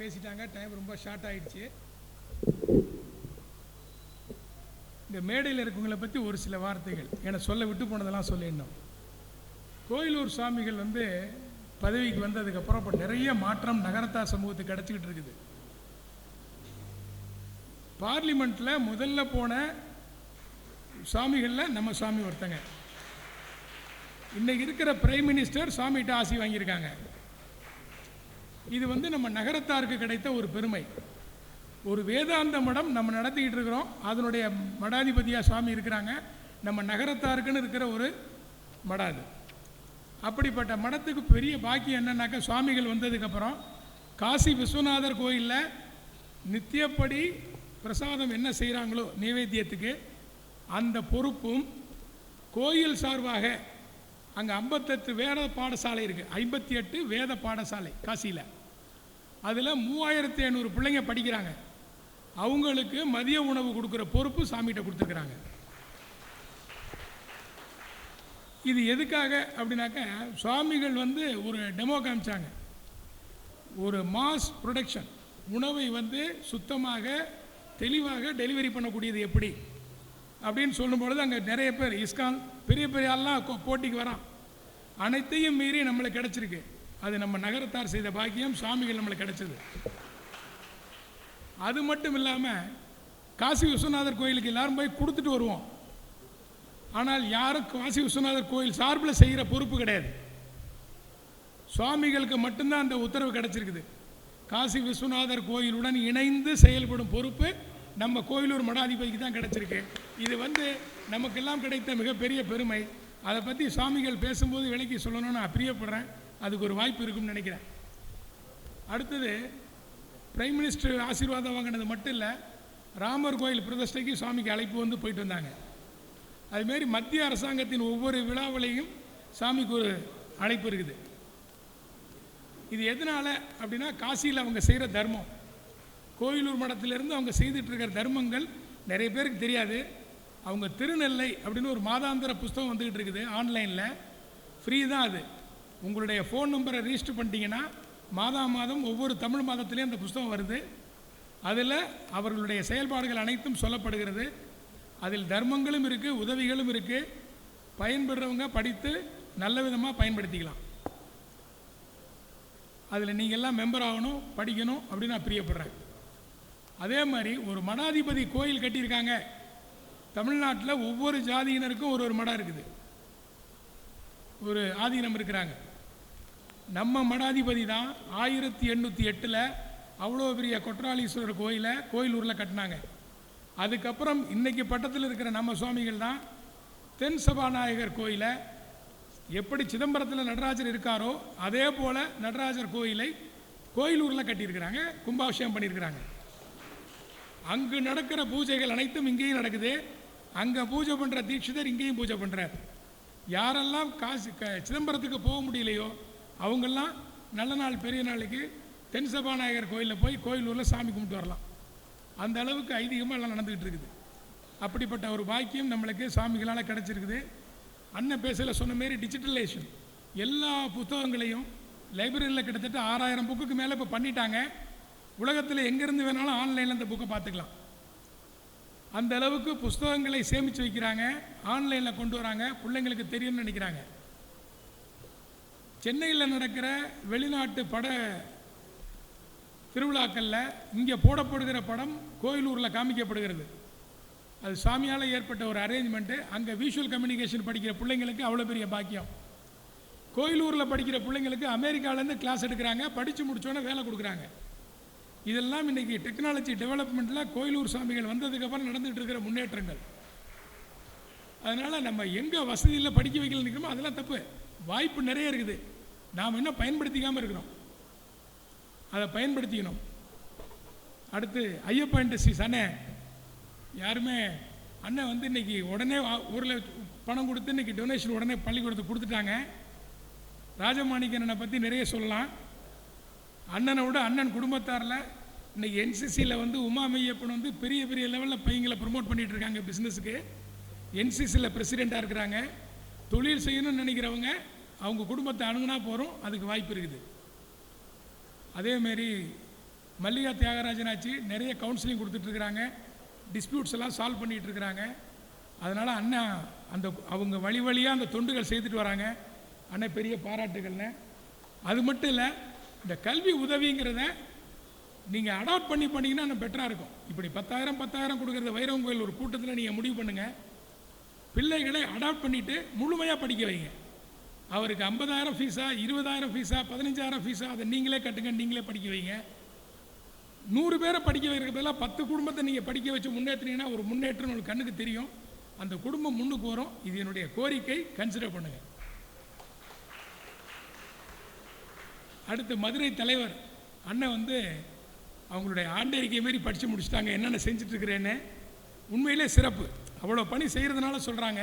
பேசிட்டாங்க. டைம் ரொம்ப ஷார்ட் ஆயிடுச்சு. இந்த மேடையில் இருக்கவங்களை பற்றி ஒரு சில வார்த்தைகள். என சொல்ல விட்டு போனதெல்லாம் சொல்லிடணும் கோயிலூர் சுவாமிகள் வந்து பதவிக்கு வந்ததுக்கப்புறம் இப்போ நிறைய மாற்றம் நகரத்தார் சமூகத்துக்கு கிடச்சிக்கிட்டு இருக்குது. பார்லிமெண்ட்டில் முதல்ல போன சுவாமிகளில் நம்ம சுவாமி ஒருத்தங்க. இன்னைக்கு இருக்கிற பிரைம் மினிஸ்டர் சுவாமிகிட்ட ஆசி வாங்கியிருக்காங்க. இது வந்து நம்ம நகரத்தாருக்கு கிடைத்த ஒரு பெருமை. ஒரு வேதாந்த மடம் நம்ம நடத்திக்கிட்டு இருக்கிறோம். அதனுடைய மடாதிபதியாக சுவாமி இருக்கிறாங்க. நம்ம நகரத்தாருக்குன்னு இருக்கிற ஒரு மடம் அது. அப்படிப்பட்ட மடத்துக்கு பெரிய பாக்கியம் என்னன்னாக்கா சுவாமிகள் வந்ததுக்கப்புறம் காசி விஸ்வநாதர் கோயிலில் நித்தியப்படி பிரசாதம் என்ன செய்கிறாங்களோ நைவேத்தியத்துக்கு அந்த பொறுப்பும் கோயில் சார்பாக அங்கே ஐம்பத்தெட்டு வேத பாடசாலை இருக்குது ஐம்பத்தி எட்டு வேத பாடசாலை காசியில். அதில் மூவாயிரத்தி ஐநூறு பிள்ளைங்க படிக்கிறாங்க. அவங்களுக்கு மதிய உணவு கொடுக்குற பொறுப்பு சாமிகிட்ட கொடுத்துருக்குறாங்க. இது எதுக்காக அப்படின்னாக்க சுவாமிகள் வந்து ஒரு டெமோ காமிச்சாங்க. ஒரு மாஸ் ப்ரொடக்ஷன் உணவை வந்து சுத்தமாக தெளிவாக டெலிவரி பண்ணக்கூடியது எப்படி? அப்படின்னு சொல்லும்பொழுது அங்கே நிறைய பேர் இஸ்கான் பெரிய பெரிய ஆள்லாம் கோ- போட்டிக்கு வரான். அனைத்தையும் மீறி நம்மளுக்கு கிடைச்சிருக்கு. அது நம்ம நகரத்தார் செய்த பாக்கியம் சுவாமிகள் நம்மளுக்கு கிடச்சிது. அது மட்டும் இல்லாமல் காசி விஸ்வநாதர் கோயிலுக்கு எல்லாரும் போய் கொடுத்துட்டு வருவோம். ஆனால் யாரும் காசி விஸ்வநாதர் கோயில் சார்பில் செய்கிற பொறுப்பு கிடையாது. சுவாமிகளுக்கு மட்டும்தான் அந்த உத்தரவு கிடைச்சிருக்குது. காசி விஸ்வநாதர் கோயிலுடன் இணைந்து செயல்படும் பொறுப்பு நம்ம கோயிலூர் மடாதிபதிக்கு தான் கிடைச்சிருக்கு. இது வந்து நமக்கெல்லாம் கிடைத்த மிகப்பெரிய பெருமை. அதை பற்றி சுவாமிகள் பேசும்போது விலைக்கு சொல்லணும்னு நான் பிரியப்படுறேன். அதுக்கு ஒரு வாய்ப்பு இருக்கும்னு நினைக்கிறேன். அடுத்தது பிரைம் மினிஸ்டர் ஆசீர்வாதம் வாங்கினது மட்டும் இல்லை ராமர் கோயில் பிரதிஷ்டைக்கு சுவாமிக்கு அழைப்பு வந்து போயிட்டு வந்தாங்க. அதுமாரி மத்திய அரசாங்கத்தின் ஒவ்வொரு விழாவிலையும் சாமிக்கு ஒரு அழைப்பு இருக்குது. இது எதனால் அப்படின்னா காசியில் அவங்க செய்கிற தர்மம். கோயிலூர் மடத்திலிருந்து அவங்க செய்துட்டு இருக்கிற தர்மங்கள் நிறைய பேருக்கு தெரியாது. அவங்க திருநெல்லை அப்படின்னு ஒரு மாதாந்திர புஸ்தகம் வந்துக்கிட்டு இருக்குது ஆன்லைனில். ஃப்ரீ தான் அது. உங்களுடைய ஃபோன் நம்பரை ரிஜிஸ்டர் பண்ணிட்டீங்கன்னா மாதா மாதம் ஒவ்வொரு தமிழ் மாதத்துலேயும் அந்த புஸ்தகம் வருது. அதில் அவர்களுடைய செயல்பாடுகள் அனைத்தும் சொல்லப்படுகிறது. அதில் தர்மங்களும் இருக்குது உதவிகளும் இருக்குது பயன்படுறவங்க படித்து நல்ல விதமாக பயன்படுத்திக்கலாம். அதில் நீங்கள்லாம் மெம்பர் ஆகணும் படிக்கணும் அப்படின்னு நான் பிரியப்படுறேன். அதே மாதிரி ஒரு மடாதிபதி கோயில் கட்டியிருக்காங்க. தமிழ்நாட்டில் ஒவ்வொரு ஜாதியினருக்கும் ஒரு ஒரு மடம் இருக்குது. ஒரு ஆதீனம் இருக்கிறாங்க. நம்ம மடாதிபதி தான் ஆயிரத்தி எண்ணூற்றி எட்டில் அவ்வளோ பெரிய கொற்றாலீஸ்வரர் கோயிலை கோயிலூரில் கட்டினாங்க. அதுக்கப்புறம் இன்றைக்கி பட்டத்தில் இருக்கிற நம்ம சுவாமிகள் தான் தென் சபாநாயகர் கோயிலை எப்படி சிதம்பரத்தில் நடராஜர் இருக்காரோ அதே போல் நடராஜர் கோயிலை கோயிலூரில் கட்டியிருக்கிறாங்க கும்பாபிஷேகம் பண்ணியிருக்கிறாங்க. அங்கு நடக்கிற பூஜைகள் அனைத்தும் இங்கேயும் நடக்குது. அங்கே பூஜை பண்ணுற தீட்சிதர் இங்கேயும் பூஜை பண்ணுறார் யாரெல்லாம் காசு க சிதம்பரத்துக்கு போக முடியலையோ அவங்கெல்லாம் நல்ல நாள் பெரிய நாளைக்கு தென் சபாநாயகர் கோயிலில் போய் கோயிலூரில் சாமி கும்பிட்டு வரலாம். அந்த அளவுக்கு ஐதீகமாக எல்லாம் நடந்துக்கிட்டு இருக்குது. அப்படிப்பட்ட ஒரு பாக்கியம் நம்மளுக்கு சாமிகளால் கிடச்சிருக்குது. அண்ணன் பேசல சொன்ன மாரி டிஜிட்டலைசேஷன். எல்லா புத்தகங்களையும் லைப்ரரியில் கிட்டத்தட்ட ஆறாயிரம் புக்குக்கு மேலே இப்போ பண்ணிட்டாங்க. உலகத்தில் எங்கேருந்து வேணாலும் ஆன்லைனில் இந்த புக்கை பார்த்துக்கலாம். அந்த அளவுக்கு புஸ்தகங்களை சேமித்து வைக்கிறாங்க ஆன்லைனில் கொண்டு வராங்க பிள்ளைங்களுக்கு தெரியும்னு நினைக்கிறாங்க. சென்னையில் நடக்கிற வெளிநாட்டு பட திருவிழாக்களில் இங்கே போடப்படுகிற படம் கோயிலூரில் காமிக்கப்படுகிறது. அது சாமியால் ஏற்பட்ட ஒரு அரேஞ்ச்மெண்ட்டு அங்கே விஷுவல் கம்யூனிகேஷன் படிக்கிற பிள்ளைங்களுக்கு அவ்வளோ பெரிய பாக்கியம். கோயிலூரில் படிக்கிற பிள்ளைங்களுக்கு அமெரிக்காவிலேருந்து கிளாஸ் எடுக்கிறாங்க படித்து முடித்தோன்னே வேலை கொடுக்குறாங்க. இதெல்லாம் இன்றைக்கி டெக்னாலஜி டெவலப்மெண்ட்டில் கோயிலூர் சாமிகள் வந்ததுக்கப்புறம் நடந்துகிட்டு இருக்கிற முன்னேற்றங்கள். அதனால் நம்ம எங்கே வசதியில் படிக்க வைக்கல நிற்கிறோமோ அதெல்லாம் தப்பு. வாய்ப்பு நிறைய இருக்குது. நாம் இன்னும் பயன்படுத்திக்காமல் இருக்கிறோம். அதை பயன்படுத்திக்கணும். அடுத்து ஐயப்பா இண்டஸ்ட்ரீஸ் அண்ணன் யாருமே அண்ணன் வந்து இன்னைக்கு உடனே ஊரில் ஒரு பணம் கொடுத்து இன்றைக்கி டொனேஷன் உடனே பள்ளிக்கூடத்தை கொடுத்துட்டாங்க. ராஜமாணிக்கண்ணனை பற்றி நிறைய சொல்லலாம். அண்ணனை விட அண்ணன் குடும்பத்தாரில் இன்னைக்கு என்சிசியில் வந்து உமா மெய்யப்பன் வந்து பெரிய பெரிய லெவலில் பையங்களை ப்ரமோட் பண்ணிட்டு இருக்காங்க பிஸ்னஸுக்கு என்சிசியில் பிரசிடெண்ட்டாக இருக்கிறாங்க. தொழில் செய்யணும்னு நினைக்கிறவங்க அவங்க குடும்பத்தை அணுகுனா போகிறோம் அதுக்கு வாய்ப்பு இருக்குது. அதேமாரி மல்லிகா தியாகராஜன் ஆச்சு நிறைய கவுன்சிலிங் கொடுத்துட்ருக்குறாங்க டிஸ்பியூட்ஸ் எல்லாம் சால்வ் பண்ணிகிட்டு இருக்கிறாங்க. அதனால் அண்ணா அந்த அவங்க வழி வழியாக அந்த தொண்டுகள் செய்துட்டு வராங்க. அண்ணன் பெரிய பாராட்டுகள்னு. அது மட்டும் இல்லை இந்த கல்வி உதவிங்கிறத நீங்கள் அடாப்ட் பண்ணி பண்ணீங்கன்னா இன்னும் பெட்டராக இருக்கும். இப்படி பத்தாயிரம் பத்தாயிரம் கொடுக்குறது வைரவன் கோயில் ஒரு கூட்டத்தில் நீங்கள் முடிவு பண்ணுங்கள் பிள்ளைகளை அடாப்ட் பண்ணிவிட்டு முழுமையாக படிக்க வைங்க. அவருக்கு ஐம்பதாயிரம் ஃபீஸா இருபதாயிரம் ஃபீஸா பதினஞ்சாயிரம் ஃபீஸா அதை நீங்களே கட்டுங்க நீங்களே படிக்க வைங்க. நூறு பேரை படிக்க வைக்கிற பதிலாக பத்து குடும்பத்தை நீங்கள் படிக்க வச்சு முன்னேற்றினீங்கன்னா ஒரு முன்னேற்றம் உங்களுக்கு கண்ணுக்கு தெரியும். அந்த குடும்பம் முன்னுக்கு வரும். இது என்னுடைய கோரிக்கை. கன்சிடர் பண்ணுங்கள் அடுத்து மதுரை தலைவர் அண்ணன் வந்து அவங்களுடைய ஆண்டறிக்கை மாரி படித்து முடிச்சுட்டாங்க. என்னென்ன செஞ்சிட்ருக்கிறேன்னு? உண்மையிலே சிறப்பு. அவ்வளோ பணி செய்கிறதுனால சொல்கிறாங்க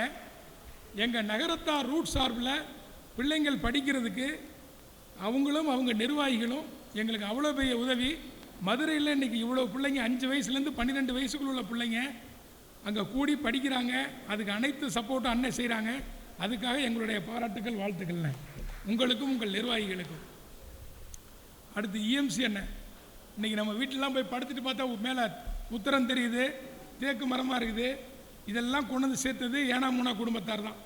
எங்கள் நகரத்தார் ரூட் சார்பில் பிள்ளைங்கள் படிக்கிறதுக்கு அவங்களும் அவங்க நிர்வாகிகளும் எங்களுக்கு அவ்வளோ பெரிய உதவி. மதுரையில் இன்றைக்கி இவ்வளோ பிள்ளைங்க அஞ்சு வயசுலேருந்து பன்னிரெண்டு வயசுக்குள்ள உள்ள பிள்ளைங்க அங்கே கூடி படிக்கிறாங்க. அதுக்கு அனைத்து சப்போர்ட்டும் அண்ணன் செய்கிறாங்க அதுக்காக எங்களுடைய பாராட்டுக்கள் வாழ்த்துக்கள்ண்ணே. உங்களுக்கும் உங்கள் நிர்வாகிகளுக்கும். அடுத்து இஎம்சி என்ன? இன்றைக்கி நம்ம வீட்டிலலாம் போய் படுத்துட்டு பார்த்தா மேலே உத்தரம் தெரியுது தேக்கு மரமாக இருக்குது. இதெல்லாம் கொண்டு வந்து சேர்த்தது ஏனா மூணா குடும்பத்தார் தான்.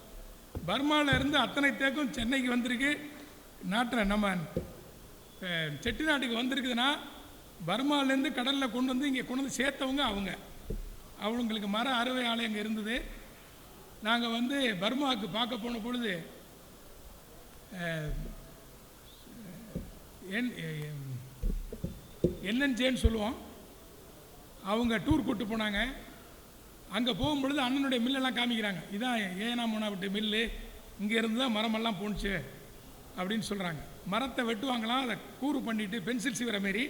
பர்மாவில் இருந்து அத்தனை தேக்கும் சென்னைக்கு வந்திருக்கு. நாட்டில் நம்ம செட்டிநாட்டுக்கு வந்திருக்குதுன்னா பர்மாலேருந்து கடலில் கொண்டு வந்து இங்கே கொண்டு வந்து சேர்த்தவங்க அவங்க. அவங்களுக்கு மர அறுவை ஆலயம் இருந்தது. நாங்கள் வந்து பர்மாவுக்கு பார்க்க போன பொழுது என் என்னன்னு சொல்லுவோம். அவங்க டூர் கூட்டு போனாங்க. அங்கே போகும்பொழுது அண்ணனுடைய மில்லெல்லாம் காமிக்கிறாங்க. இதான் ஏனா மோனாவிட்ட மில்லு இங்கே இருந்து தான் மரமெல்லாம் போணுச்சு அப்படின்னு சொல்கிறாங்க மரத்தை வெட்டுவாங்களாம் அதை கூறு பண்ணிவிட்டு பென்சில் சீவர மாரி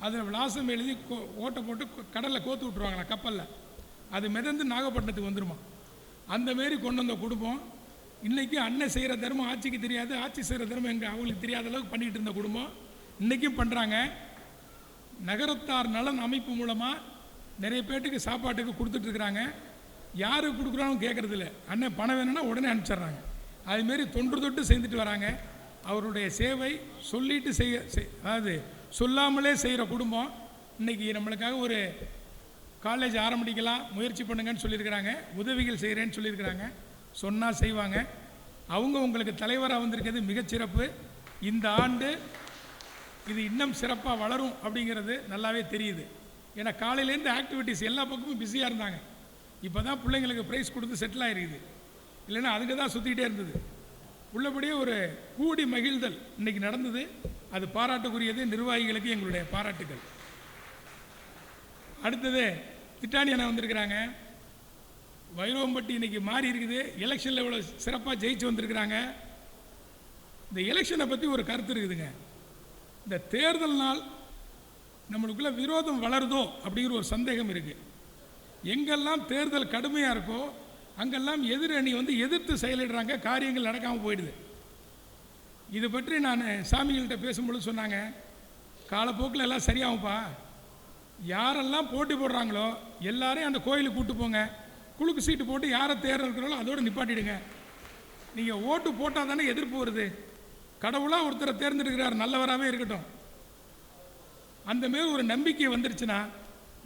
அதில் விலாசம் எழுதி கோ- ஓட்டை போட்டு கடலில் கோத்து விட்ருவாங்களாம் கப்பலில். அது மிதந்து நாகப்பட்டினத்துக்கு வந்துடுமா அந்த மாரி கொண்டு வந்த குடும்பம் இன்றைக்கி அண்ணன் செய்கிற தர்மம் ஆட்சிக்கு தெரியாது. ஆட்சி செய்கிற தர்மம் எங்கள் அவங்களுக்கு தெரியாத அளவுக்கு பண்ணிகிட்டு இருந்த குடும்பம். இன்றைக்கும் பண்ணுறாங்க நகரத்தார் நலன் அமைப்பு மூலமாக நிறைய பேர்த்துக்கு சாப்பாட்டுக்கு கொடுத்துட்ருக்குறாங்க யாருக்கு கொடுக்குறாலும் கேட்குறதில்ல அண்ணன் பணம் வேணும்னா உடனே அனுப்பிச்சிட்றாங்க. அதுமாரி தொன்று தொட்டு செஞ்சுட்டு வராங்க. அவருடைய சேவை சொல்லிட்டு செய்ய செய்- அதாவது சொல்லாமலே செய்கிற குடும்பம். இன்றைக்கி நம்மளுக்காக ஒரு காலேஜ் ஆரம்பிக்கலாம் முயற்சி பண்ணுங்கன்னு சொல்லியிருக்கிறாங்க. உதவிகள் செய்கிறேன்னு சொல்லியிருக்கிறாங்க. சொன்னால் செய்வாங்க. அவங்க உங்களுக்கு தலைவராக வந்திருக்கிறது மிகச்சிறப்பு இந்த ஆண்டு இது இன்னும் சிறப்பாக வளரும் அப்படிங்கிறது நல்லாவே தெரியுது. ஏன்னா காலையிலேருந்து ஆக்டிவிட்டீஸ் எல்லா பக்கமும் பிஸியாக இருந்தாங்க. இப்போ தான் பிள்ளைங்களுக்கு ப்ரைஸ் கொடுத்து செட்டில் ஆகிருக்குது இல்லைன்னா அதுக்கு தான் சுற்றிக்கிட்டே இருந்தது. உள்ளபடியே ஒரு கூடி மகிழ்தல் இன்றைக்கி நடந்தது. அது பாராட்டுக்குரியது நிர்வாகிகளுக்கு எங்களுடைய பாராட்டுகள் அடுத்தது திட்டானியனை வந்திருக்கிறாங்க. வைரவம்பட்டி இன்னைக்கு மாறி இருக்குது. எலெக்ஷனில் இவ்வளோ சிறப்பாக ஜெயிச்சு வந்திருக்கிறாங்க. இந்த எலெக்ஷனை பற்றி ஒரு கருத்து இருக்குதுங்க. இந்த தேர்தல் நாள் நம்மளுக்குள்ளே விரோதம் வளருதோ அப்படிங்கிற ஒரு சந்தேகம் இருக்குது எங்கெல்லாம் தேர்தல் கடுமையாக இருக்கோ அங்கெல்லாம் எதிரணி வந்து எதிர்த்து செயலிடுறாங்க காரியங்கள் நடக்காமல் போயிடுது. இது பற்றி நான் சாமிகள்கிட்ட பேசும்பொழுது சொன்னாங்க. காலப்போக்கில் எல்லாம் சரியாகும்ப்பா. யாரெல்லாம் போட்டி போடுறாங்களோ எல்லாரையும் அந்த கோயிலுக்கு கூட்டு போங்க. குழுக்கு சீட்டு போட்டு யாரை தேர்தல் இருக்கிறாலும் அதோடு நிப்பாட்டிடுங்க. நீங்கள் ஓட்டு போட்டால் தானே எதிர்ப்பு வருது. கடவுளாக ஒருத்தரை தேர்ந்தெடுக்கிறார் நல்லவராகவே இருக்கட்டும். அந்த மாரி ஒரு நம்பிக்கை வந்துருச்சுன்னா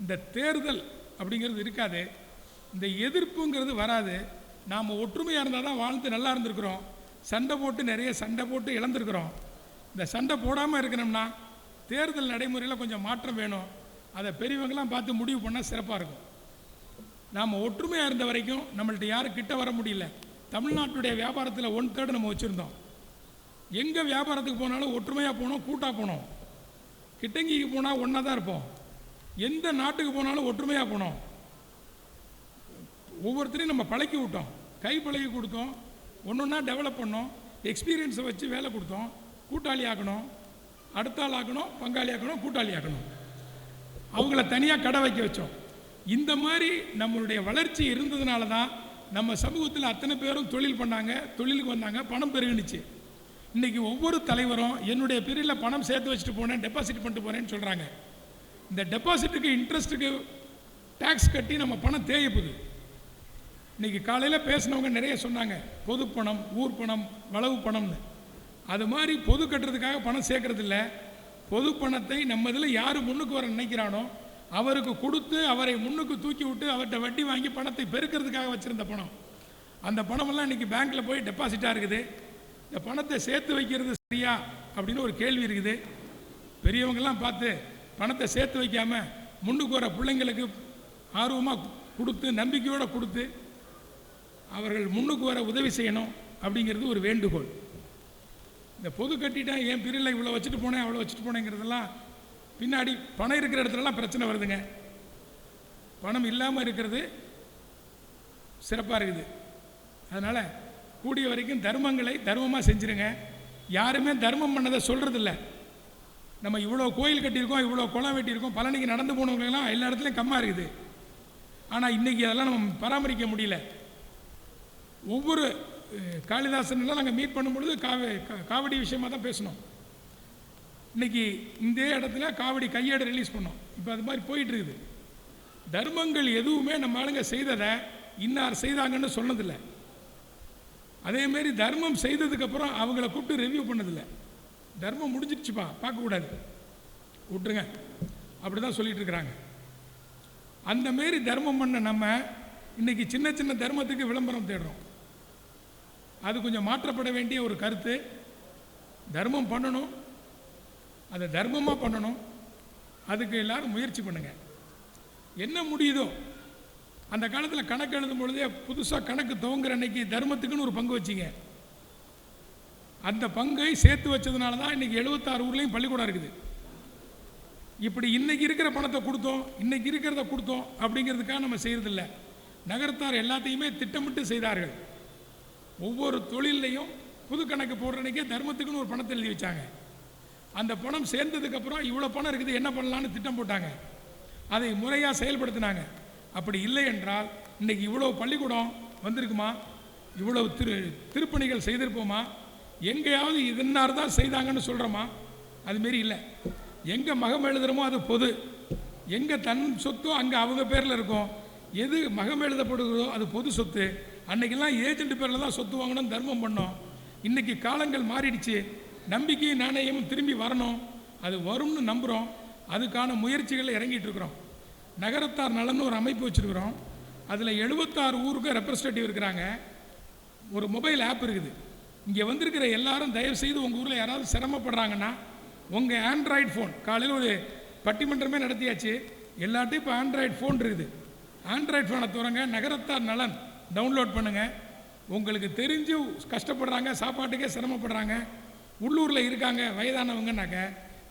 இந்த தேர்தல் அப்படிங்கிறது இருக்காது. இந்த எதிர்ப்புங்கிறது வராது. நாம் ஒற்றுமையாக இருந்தால் தான் வாழ்ந்து நல்லா இருந்திருக்கிறோம். சண்டை போட்டு நிறைய சண்டை போட்டு இழந்திருக்கிறோம். இந்த சண்டை போடாமல் இருக்கணும்னா தேர்தல் நடைமுறையில் கொஞ்சம் மாற்றம் வேணும். அதை பெரியவங்களாம் பார்த்து முடிவு பண்ணால் சிறப்பாக இருக்கும். நாம் ஒற்றுமையாக இருந்த வரைக்கும் நம்மள்ட்ட யாரும் கிட்ட வர முடியல. தமிழ்நாட்டுடைய வியாபாரத்தில் ஒன் தேர்டு நம்ம வச்சுருந்தோம். எங்கே வியாபாரத்துக்கு போனாலும் ஒற்றுமையாக போனோம் கூட்டாக போனோம். கிட்டங்கிக்கு போனால் ஒன்றா தான் இருப்போம். எந்த நாட்டுக்கு போனாலும் ஒற்றுமையாக போனோம். ஒவ்வொருத்தரையும் நம்ம பழக்கி விட்டோம். கை பழகி கொடுத்தோம். ஒன்று ஒன்றா டெவலப் பண்ணோம். எக்ஸ்பீரியன்ஸை வச்சு வேலை கொடுத்தோம். கூட்டாளி ஆக்கணும். அடுத்த ஆள் ஆக்கணும் பங்காளி ஆக்கணும் கூட்டாளி ஆக்கணும். அவங்கள தனியாக கடை வைக்க வச்சோம். இந்த மாதிரி நம்மளுடைய வளர்ச்சி இருந்ததுனால தான் நம்ம சமூகத்தில் அத்தனை பேரும் தொழில் பண்ணாங்க தொழிலுக்கு வந்தாங்க பணம் பெருகுனுச்சு. இன்றைக்கி ஒவ்வொரு தலைவரும் என்னுடைய பிரிவில் பணம் சேர்த்து வச்சுட்டு போனேன் டெபாசிட் பண்ணிட்டு போகிறேன்னு சொல்கிறாங்க இந்த டெபாசிட்டுக்கு இன்ட்ரெஸ்ட்டுக்கு டேக்ஸ் கட்டி நம்ம பணம் தேயப்புது இன்றைக்கி காலையில் பேசினவங்க நிறைய சொன்னாங்க பொது பணம் ஊர் பணம் வளவு பணம்னு. அது மாதிரி பொது கட்டுறதுக்காக பணம் சேர்க்கறதில்ல. பொது பணத்தை நம்ம இதில் யார் முன்னுக்கு வர நினைக்கிறானோ அவருக்கு கொடுத்து அவரை முன்னுக்கு தூக்கி விட்டு அவர்கிட்ட வட்டி வாங்கி பணத்தை பெருக்கிறதுக்காக வச்சுருந்த பணம். அந்த பணமெல்லாம் இன்றைக்கி பேங்க்கில் போய் டெபாசிட்டாக இருக்குது. இந்த பணத்தை சேர்த்து வைக்கிறது சரியா அப்படின்னு ஒரு கேள்வி இருக்குது. பெரியவங்கெல்லாம் பார்த்து பணத்தை சேர்த்து வைக்காமல் முன்னுக்கு வர பிள்ளைங்களுக்கு ஆர்வமாக கொடுத்து நம்பிக்கையோடு கொடுத்து அவர்கள் முன்னுக்கு வர உதவி செய்யணும் அப்படிங்கிறது ஒரு வேண்டுகோள். இந்த பொது கட்டிட்டேன் என் பிரிவில் இவ்வளோ வச்சுட்டு போனேன் அவ்வளோ வச்சுட்டு போனேங்கிறதெல்லாம் பின்னாடி பணம் இருக்கிற இடத்துலலாம் பிரச்சனை வருதுங்க. பணம் இல்லாமல் இருக்கிறது சிறப்பாக இருக்குது. அதனால் கூடிய வரைக்கும் தர்மங்களை தர்மமாக செஞ்சுருங்க. யாருமே தர்மம் பண்ணதை சொல்கிறதில்ல நம்ம இவ்வளோ கோயில் கட்டியிருக்கோம் இவ்வளோ குளம் வெட்டியிருக்கோம் பழனிக்கு நடந்து போனவங்களெல்லாம் எல்லா இடத்துலையும் கம்மா இருக்குது. ஆனால் இன்றைக்கி அதெல்லாம் நம்ம பராமரிக்க முடியல. ஒவ்வொரு காளிதாசன்லாம் நாங்கள் மீட் பண்ணும்பொழுது காவே கா- காவடி விஷயமாக தான் பேசணும். இன்னைக்கு இந்த இடத்துல காவடி கையேடு ரிலீஸ் பண்ணோம். இப்போ அது மாதிரி போயிட்டு இருக்குது தர்மங்கள் எதுவுமே நம்ம ஆளுங்க செய்ததை இன்னார் செய்தாங்கன்னு சொன்னதில்லை. அதேமாரி தர்மம் செய்ததுக்கப்புறம் அவங்கள கூப்பிட்டு ரிவ்யூ பண்ணதில்லை. தர்மம் முடிஞ்சிடுச்சுப்பா பார்க்கக்கூடாது விட்டுருங்க அப்படி தான் சொல்லிட்டு இருக்கிறாங்க அந்த மாரி தர்மம் பண்ண நம்ம இன்னைக்கு சின்ன சின்ன தர்மத்துக்கு விளம்பரம் தேடுறோம். அது கொஞ்சம் மாற்றப்பட வேண்டிய ஒரு கருத்து. தர்மம் பண்ணணும். அதை தர்மமாக பண்ணணும். அதுக்கு எல்லாரும் முயற்சி பண்ணுங்க. என்ன முடியுதோ அந்த காலத்தில் கணக்கு எழுதும் பொழுதே புதுசாக கணக்கு துவங்குற அன்னைக்கு தர்மத்துக்குன்னு ஒரு பங்கு வச்சிங்க. அந்த பங்கை சேர்த்து வச்சதுனால தான் இன்றைக்கி எழுபத்தாறு ஊர்லேயும் பள்ளிக்கூடம் இருக்குது. இப்படி இன்றைக்கி இருக்கிற பணத்தை கொடுத்தோம் இன்றைக்கி இருக்கிறத கொடுத்தோம் அப்படிங்கிறதுக்காக நம்ம செய்கிறதில்ல நகரத்தார் எல்லாத்தையுமே திட்டமிட்டு செய்தார்கள். ஒவ்வொரு தொழிலையும் புது கணக்கு போடுற அன்னைக்கே தர்மத்துக்குன்னு ஒரு பணத்தை எழுதி வச்சாங்க. அந்த பணம் சேர்ந்ததுக்கப்புறம் இவ்வளோ பணம் இருக்குது என்ன பண்ணலான்னு திட்டம் போட்டாங்க. அதை முறையாக செயல்படுத்தினாங்க. அப்படி இல்லை என்றால் இன்னைக்கு இவ்வளோ பள்ளிக்கூடம் வந்திருக்குமா? இவ்வளவு திரு திருப்பணிகள் செய்திருப்போமா? எங்கேயாவது இதனார் தான் செய்தாங்கன்னு சொல்கிறோமா அதுமாரி இல்லை. எங்கே மகம் எழுதுகிறோமோ அது பொது. எங்கே தன் சொத்தோ அங்கே அவங்க பேரில் இருக்கும். எது மகம் எழுதப்படுகிறதோ அது பொது சொத்து. அன்னைக்கெல்லாம் ஏஜென்ட் பேரில் தான் சொத்து வாங்கணும் தர்மம் பண்ணோம். இன்றைக்கி காலங்கள் மாறிடுச்சு. நம்பிக்கையும் நாணயமும் திரும்பி வரணும். அது வரும்னு நம்புகிறோம் அதுக்கான முயற்சிகளில் இறங்கிட்டு இருக்கிறோம் நகரத்தார் நலன்னு ஒரு அமைப்பு வச்சுருக்கிறோம். அதில் எழுபத்தாறு ஊருக்கு ரெப்ரசன்டேட்டிவ் இருக்கிறாங்க. ஒரு மொபைல் ஆப் இருக்குது. இங்கே வந்திருக்கிற எல்லாரும் தயவு செய்து உங்கள் ஊரில் யாராவது சிரமப்படுறாங்கன்னா உங்கள் ஆண்ட்ராய்டு ஃபோன் காலையில் ஒரு பட்டிமன்றமே நடத்தியாச்சு. எல்லாட்டையும் இப்போ ஆண்ட்ராய்டு ஃபோன் இருக்குது. ஆண்ட்ராய்டு ஃபோனை தோறங்க நகரத்தார் நலன் டவுன்லோட் பண்ணுங்கள் உங்களுக்கு தெரிஞ்சு கஷ்டப்படுறாங்க சாப்பாட்டுக்கே சிரமப்படுறாங்க. உள்ளூரில் இருக்காங்க வயதானவங்கனாக்க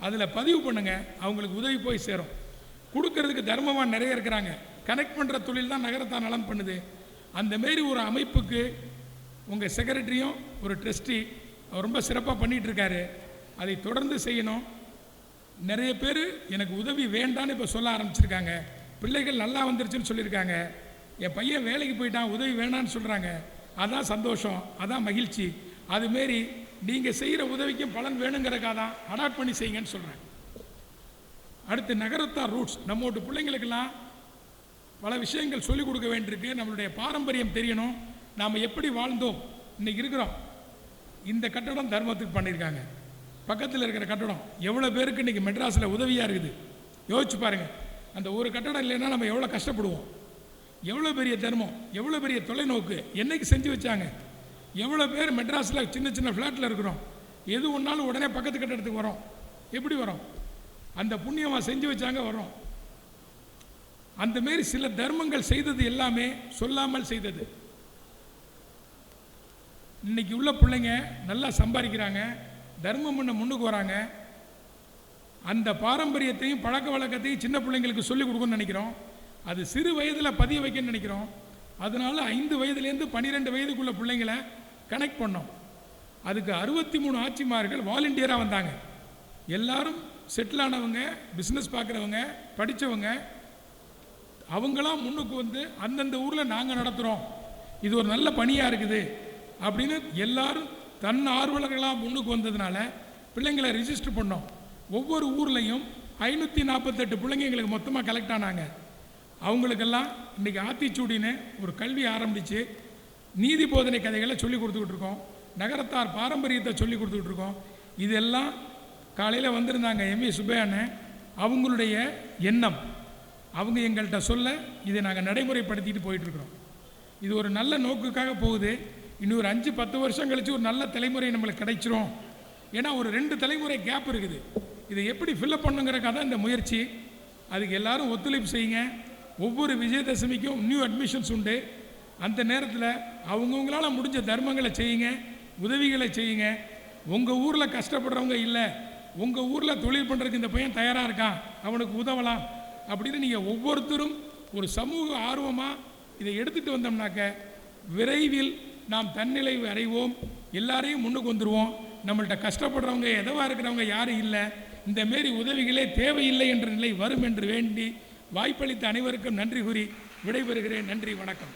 அதில் பதிவு பண்ணுங்க அவங்களுக்கு உதவி போய் சேரும். கொடுக்கறதுக்கு தர்மமாக நிறைய இருக்கிறாங்க. கனெக்ட் பண்ணுற தொழில் தான் நகரத்தார் நலன் பண்ணுது. அந்த மாரி ஒரு அமைப்புக்கு உங்கள் செக்ரட்டரியும் ஒரு ட்ரஸ்டி அவர் ரொம்ப சிறப்பாக பண்ணிகிட்ருக்காரு அதை தொடர்ந்து செய்யணும். நிறைய பேர் எனக்கு உதவி வேண்டான்னு இப்போ சொல்ல ஆரம்பிச்சிருக்காங்க. பிள்ளைகள் நல்லா வந்துருச்சுன்னு சொல்லியிருக்காங்க. என் பையன் வேலைக்கு போயிட்டான் உதவி வேணான்னு சொல்கிறாங்க அதான் சந்தோஷம் அதான் மகிழ்ச்சி. அதுமாரி நீங்கள் செய்கிற உதவிக்கும் பலன் வேணுங்கிறக்காக தான் அடாப்ட் பண்ணி செய்யுங்கன்னு சொல்கிறேன் அடுத்து நகரத்தார் ரூட்ஸ் நம்மோட்டு பிள்ளைங்களுக்கெல்லாம் பல விஷயங்கள் சொல்லிக் கொடுக்க வேண்டியிருக்கு. நம்மளுடைய பாரம்பரியம் தெரியணும். நாம் எப்படி வாழ்ந்தோம்? இன்னைக்கு இருக்கிறோம். இந்த கட்டடம் தர்மத்துக்கு பண்ணியிருக்காங்க. பக்கத்தில் இருக்கிற கட்டடம் எவ்வளோ பேருக்கு இன்றைக்கி மெட்ராஸில் உதவியாக இருக்குது? யோசிச்சு பாருங்கள் அந்த ஒரு கட்டடம் இல்லைன்னா நம்ம எவ்வளோ கஷ்டப்படுவோம்? எவ்வளோ பெரிய தர்மம்? எவ்வளோ பெரிய தொலைநோக்கு? என்னைக்கு செஞ்சு வச்சாங்க? எவ்வளோ பேர் மெட்ராஸில் சின்ன சின்ன ஃப்ளாட்டில் இருக்கிறோம். எது ஒன்றாலும் உடனே பக்கத்து கட்டடத்துக்கு வரோம். எப்படி வரோம்? அந்த புண்ணியமாக செஞ்சு வச்சாங்க வரோம் அந்த மாரி சில தர்மங்கள் செய்தது எல்லாமே சொல்லாமல் செய்தது. இன்னைக்கு உள்ள பிள்ளைங்க நல்லா சம்பாதிக்கிறாங்க. தர்மம் பண்ண முன்னுக்கு வராங்க. அந்த பாரம்பரியத்தையும் பழக்க வழக்கத்தையும் சின்ன பிள்ளைங்களுக்கு சொல்லிக் கொடுக்கணும்னு நினைக்கிறோம். அது சிறு வயதில் பதிய வைக்கணும்னு நினைக்கிறோம். அதனால ஐந்து வயதுலேருந்து பன்னிரெண்டு வயதுக்குள்ள பிள்ளைங்களை கனெக்ட் பண்ணோம். அதுக்கு அறுபத்தி மூணு ஆட்சிமார்கள் வாலண்டியராக வந்தாங்க. எல்லாரும் செட்டில் ஆனவங்க பிஸ்னஸ் பார்க்குறவங்க படித்தவங்க அவங்களாம் முன்னுக்கு வந்து அந்தந்த ஊரில் நாங்கள் நடத்துகிறோம் இது ஒரு நல்ல பணியாக இருக்குது. அப்படின்னு எல்லாரும் தன் ஆர்வலர்களாக முன்னுக்கு வந்ததுனால பிள்ளைங்களை ரிஜிஸ்டர் பண்ணோம். ஒவ்வொரு ஊர்லேயும் ஐநூற்றி நாற்பத்தெட்டு பிள்ளைங்க எங்களுக்கு மொத்தமாக கலெக்ட் ஆனாங்க. அவங்களுக்கெல்லாம் இன்றைக்கி ஆத்திச்சூடின்னு ஒரு கல்வி ஆரம்பித்து நீதி போதனை கதைகளை சொல்லி கொடுத்துக்கிட்டு இருக்கோம். நகரத்தார் பாரம்பரியத்தை சொல்லி கொடுத்துக்கிட்டு இருக்கோம். இதெல்லாம் காலையில் வந்திருந்தாங்க எம்ஏ சுப்பையான அவங்களுடைய எண்ணம். அவங்க எங்கள்கிட்ட சொல்ல இதை நாங்கள் நடைமுறைப்படுத்திட்டு போயிட்டுருக்குறோம். இது ஒரு நல்ல நோக்குக்காக போகுது. இன்னும் ஒரு அஞ்சு பத்து வருஷம் கழித்து ஒரு நல்ல தலைமுறை நம்மளுக்கு கிடைச்சிரும். ஏன்னா ஒரு ரெண்டு தலைமுறை கேப் இருக்குது. இதை எப்படி ஃபில்லப் பண்ணுங்கிறக்காக தான் இந்த முயற்சி. அதுக்கு எல்லாரும் ஒத்துழைப்பு செய்யுங்க. ஒவ்வொரு விஜயதசமிக்கும் நியூ அட்மிஷன்ஸ் உண்டு. அந்த நேரத்தில் அவங்கவுங்களால் முடிஞ்ச தர்மங்களை செய்யுங்க உதவிகளை செய்யுங்க. உங்கள் ஊரில் கஷ்டப்படுறவங்க இல்லை உங்கள் ஊரில் தொழில் பண்ணுறதுக்கு இந்த பையன் தயாராக இருக்கான் அவனுக்கு உதவலாம் அப்படின்னு நீங்கள் ஒவ்வொருத்தரும் ஒரு சமூக ஆர்வமாக இதை எடுத்துகிட்டு வந்தோம்னாக்க விரைவில் நாம் தன்னிலை அடைவோம் எல்லாரையும் முன்னுக்கு வந்துடுவோம் நம்மள்கிட்ட கஷ்டப்படுறவங்க எதவாக இருக்கிறவங்க யாரும் இல்லை இந்த மாரி உதவிகளே தேவையில்லை என்ற நிலை வரும் என்று வேண்டி வாய்ப்பளித்த அனைவருக்கும் நன்றி கூறி விடைபெறுகிறேன். நன்றி வணக்கம்.